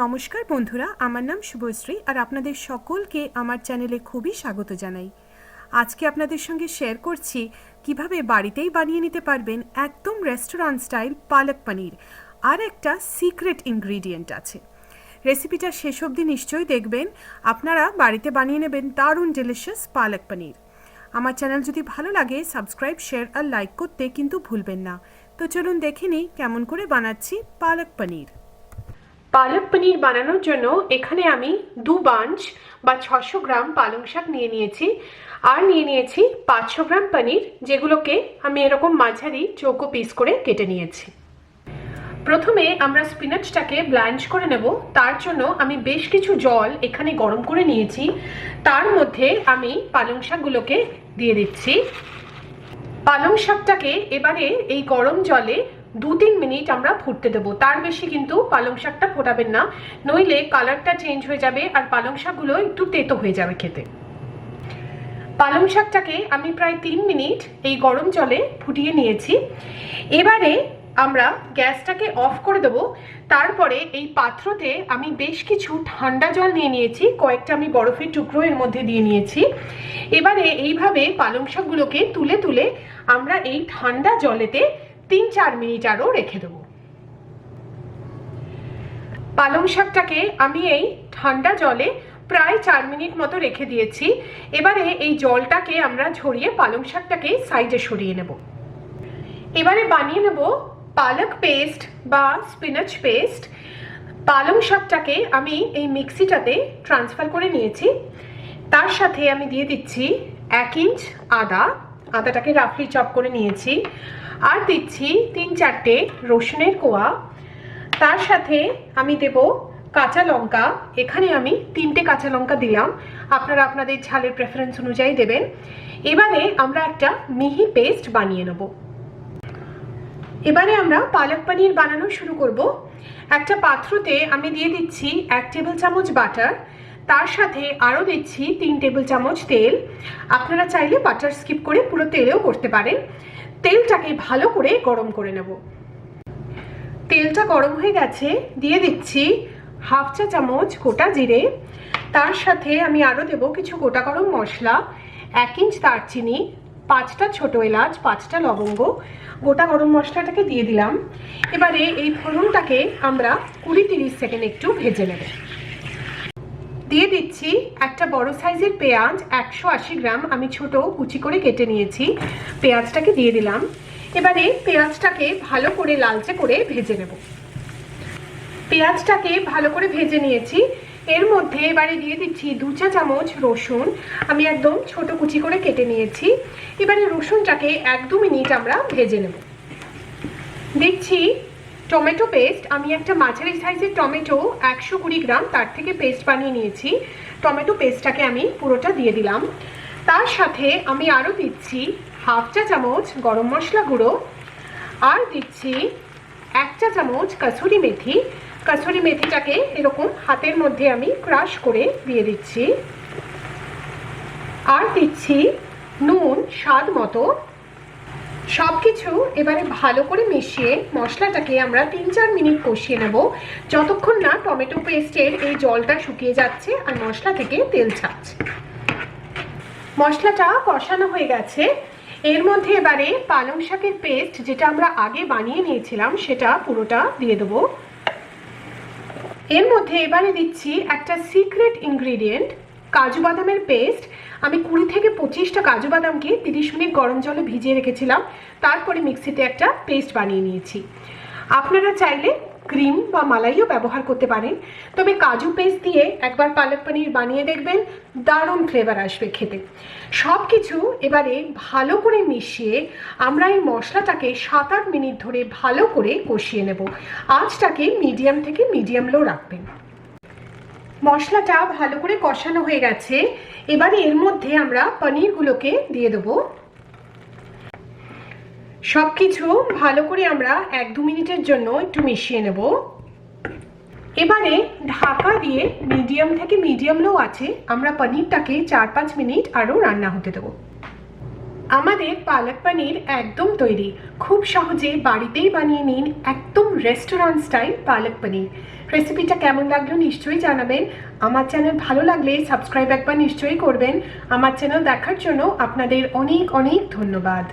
নমস্কার বন্ধুরা, আমার নাম শুভশ্রী আর আপনাদের সকলকে আমার চ্যানেলে খুবই স্বাগত জানাই। আজকে আপনাদের সঙ্গে শেয়ার করছি কীভাবে বাড়িতেই বানিয়ে নিতে পারবেন একদম রেস্টুরেন্ট স্টাইল পালক পনির। আর একটা সিক্রেট ইনগ্রিডিয়েন্ট আছে। রেসিপিটা শেষ অবধি নিশ্চয়ই দেখবেন। আপনারা বাড়িতে বানিয়ে নেবেন দারুণ ডেলিশিয়াস পালক পনির। আমার চ্যানেল যদি ভালো লাগে সাবস্ক্রাইব শেয়ার আর লাইক করতে কিন্তু ভুলবেন না। তো চলুন দেখে নিই কেমন করে বানাচ্ছি পালক পনির। পালক পনির বানানোর জন্য এখানে আমি দু বাঞ্চ বা ছশো গ্রাম পালং শাক নিয়ে নিয়েছি। আর নিয়ে নিয়েছি পাঁচশো গ্রাম পনির, যেগুলোকে আমি এরকম মাঝারি চৌকো পিস করে কেটে নিয়েছি। প্রথমে আমরা স্পিনাচটাকে ব্লাঞ্চ করে নেব। তার জন্য আমি বেশ কিছু জল এখানে গরম করে নিয়েছি। তার মধ্যে আমি পালং শাকগুলোকে দিয়ে দিচ্ছি। পালং শাকটাকে এবারে এই গরম জলে দু তিন মিনিট আমরা ফুটতে দেবো। তার বেশি কিন্তু পালং শাকটা ফোটাবেন না। নইলে কালারটা চেঞ্জ হয়ে যাবে আর পালং শাকগুলো একটু তেতো হয়ে যাবে খেতে। পালং শাকটাকে আমি প্রায় তিন মিনিট এই গরম জলে ফুটিয়ে নিয়েছি। এবারে আমরা গ্যাসটাকে অফ করে দেব। তারপরে এই পাত্রতে আমি বেশ কিছু ঠান্ডা জল নিয়ে নিয়েছি। কয়েকটা আমি বরফের টুকরো এর মধ্যে দিয়ে নিয়েছি। এবারে এইভাবে পালং শাকগুলোকে তুলে তুলে আমরা এই ঠান্ডা জলেতে তিন চার মিনিট আরও রেখে দেবো। পালং শাকটাকে আমি এই ঠান্ডা জলে প্রায় চার মিনিট মতো রেখে দিয়েছি। এবারে এই জলটাকে আমরা ঝরিয়ে পালং শাকটাকে সাইডে সরিয়ে নেব। এবারে বানিয়ে নেব পালক পেস্ট বা স্পিনাচ পেস্ট। পালং শাকটাকে আমি এই মিক্সিটাতে ট্রান্সফার করে নিয়েছি। তার সাথে আমি দিয়ে দিচ্ছি এক ইঞ্চ আদা। আদাটাকে রাফলি চপ করে নিয়েছি। আর দিচ্ছি তিন চারটে রসুনের কোয়া। তার সাথে আমি দেব কাঁচা লঙ্কা। এখানে আমি তিনটে কাঁচা লঙ্কা দিলাম। আপনারা আপনাদের ঝালের প্রেফারেন্স অনুযায়ী দেবেন। এবারে আমরা একটা মিহি পেস্ট বানিয়ে নেব। এবারে আমরা পালক পানির বানানো শুরু করব। একটা পাত্রতে আমি দিয়ে দিচ্ছি এক টেবিল চামচ বাটার তার সাথে আরও দিচ্ছি তিন টেবিল চামচ তেল। আপনারা চাইলে বাটার স্কিপ করে পুরো তেলেও করতে পারেন। তেলটাকে ভালো করে গরম করে নেব। তেলটা গরম হয়ে গেছে। দিয়ে দিচ্ছি হাফ চা চামচ গোটা জিরে। তার সাথে আমি আরও দেব কিছু গোটা গরম মশলা। এক ইঞ্চ দারচিনি, পাঁচটা ছোট এলাচ, পাঁচটা লবঙ্গ। গোটা গরম মশলাটাকে দিয়ে দিলাম। এবারে এই ফোড়নটাকে আমরা কুড়ি তিরিশ সেকেন্ড একটু ভেজে নেব। দিয়ে দিচ্ছি একটা বড় সাইজের পেঁয়াজ, একশো আশি গ্রাম আমি ছোট কুচি করে কেটে নিয়েছি। পেঁয়াজটাকে দিয়ে দিলাম। এবারে পেঁয়াজটাকে ভালো করে লালচে করে ভেজে নেব। পেঁয়াজটাকে ভালো করে ভেজে নিয়েছি। এর মধ্যে এবারে দিয়ে দিচ্ছি দু চা চামচ রসুন। আমি একদম ছোট কুচি করে কেটে নিয়েছি। এবারে রসুনটাকে এক দু মিনিট আমরা ভেজে নেব। দিচ্ছি টমেটো পেস্ট, আমি একটা মাঝারি সাইজের টমেটো একশো কুড়ি গ্রাম তার থেকে পেস্ট বানিয়ে নিয়েছি। টমেটো পেস্টটাকে আমি পুরোটা দিয়ে দিলাম। তার সাথে আমি আরও দিচ্ছি হাফ চা চামচ গরম মশলা গুঁড়ো আর দিচ্ছি এক চা চামচ কাসুরি মেথি। কাসুরি মেথিটাকে এরকম হাতের মধ্যে আমি ক্রাশ করে দিয়ে দিচ্ছি। আর দিচ্ছি নুন স্বাদ মতো সব কিছু এবারে ভালো করে মিশিয়ে মশলাটাকে আমরা তিন চার মিনিট কষিয়ে নেব। যতক্ষণ না টমেটো পেস্টের এই জলটা শুকিয়ে যাচ্ছে আর মশলা থেকে তেল ছাড়ছে। মশলাটা কষানো হয়ে গেছে। এর মধ্যে এবারে পালং শাকের পেস্ট যেটা আমরা আগে বানিয়ে নিয়েছিলাম, সেটা পুরোটা দিয়ে দেবো। এর মধ্যে এবারে দিচ্ছি একটা সিক্রেট ইনগ্রিডিয়েন্ট। কাজু বাদামের পেস্ট আমি কুড়ি থেকে পঁচিশটা কাজু বাদামকে তিরিশ মিনিট গরম জলে ভিজিয়ে রেখেছিলাম, তারপরে মিক্সিতে একটা পেস্ট বানিয়ে নিয়েছি। আপনারা চাইলে ক্রিম বা মালাইও ব্যবহার করতে পারেন, তবে কাজু পেস্ট দিয়ে একবার পালক পনির বানিয়ে দেখবেন, দারুণ ফ্লেভার আসবে খেতে। সব কিছু এবারে ভালো করে মিশিয়ে আমরা এই মশলাটাকে সাত আট মিনিট ধরে ভালো করে কষিয়ে নেব। আঁচটাকে মিডিয়াম থেকে মিডিয়াম লো রাখবেন। মশলাটা ভালো করে কষানো হয়ে গেছে। এবারে এর মধ্যে আমরা পনিরগুলোকে দিয়ে দেবো। সব কিছু ভালো করে আমরা এক দু মিনিটের জন্য একটু মিশিয়ে নেব। এবারে ঢাকা দিয়ে মিডিয়াম থেকে মিডিয়াম লো আছে, আমরা পনিরটাকে চার পাঁচ মিনিট আরও রান্না হতে দেবো। আমাদের পালক পানির একদম তৈরি। খুব সহজে বাড়িতেই বানিয়ে নিন একদম রেস্টুরেন্ট স্টাইল পালক পানির। রেসিপিটা কেমন লাগল নিশ্চয়ই জানাবেন। আমার চ্যানেল ভালো লাগলে সাবস্ক্রাইব একবার নিশ্চয়ই করবেন। আমার চ্যানেল দেখার জন্য আপনাদের অনেক অনেক ধন্যবাদ।